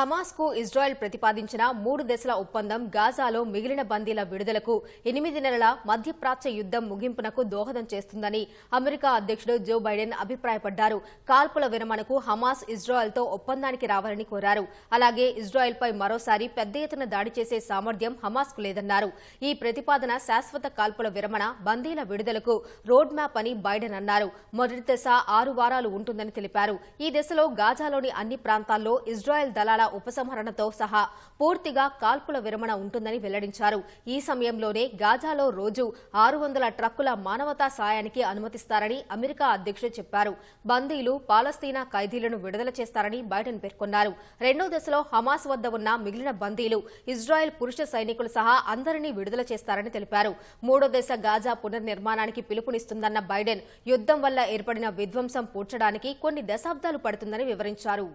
హమాస్కు Israel ప్రతిపాదించిన మూడు దశల ఒప్పందం గాజాలో మిగిలిన బందీల విడుదలకు ఎనిమిది నెలల మధ్యప్రాచ్య యుద్దం ముగింపునకు దోహదం చేస్తుందని అమెరికా అధ్యక్షుడు జో బైడెన్ అభిప్రాయపడ్డారు. కాల్పుల విరమణకు హమాస్ ఇజ్రాయెల్తో ఒప్పందానికి రావాలని కోరారు. అలాగే ఇజ్రాయెల్పై మరోసారి పెద్ద ఎత్తున దాడి చేసే సామర్థ్యం హమాస్కు లేదన్నారు. ఈ ప్రతిపాదన శాశ్వత కాల్పుల విరమణ బందీల విడుదలకు రోడ్ మ్యాప్ అని బైడెన్ అన్నారు. మొదటి దశ ఆరు వారాలు ఉంటుందని తెలిపారు. ఈ దశలో గాజాలోని అన్ని ప్రాంతాల్లో ఇజ్రాయెల్ దళాల ఉపసంహరణతో సహా పూర్తిగా కాల్పుల విరమణ ఉంటుందని వెల్లడించారు. ఈ సమయంలోనే గాజాలో రోజు ఆరు వందల ట్రక్కుల మానవతా సాయానికి అనుమతిస్తారని అమెరికా అధ్యక్షుడు చెప్పారు. బందీలు పాలస్తీనా ఖైదీలను విడుదల చేస్తారని బైడెన్ పేర్కొన్నారు. రెండో దశలో హమాస్ వద్ద ఉన్న మిగిలిన బందీలు ఇజ్రాయెల్ పురుష సైనికులు సహా అందరినీ విడుదల చేస్తారని తెలిపారు. మూడో దశ గాజా పునర్నిర్మాణానికి పిలుపునిస్తుందన్న బైడెన్ యుద్దం వల్ల ఏర్పడిన విధ్వంసం పూడ్చడానికి కొన్ని దశాబ్దాలు పడుతుందని వివరించారు.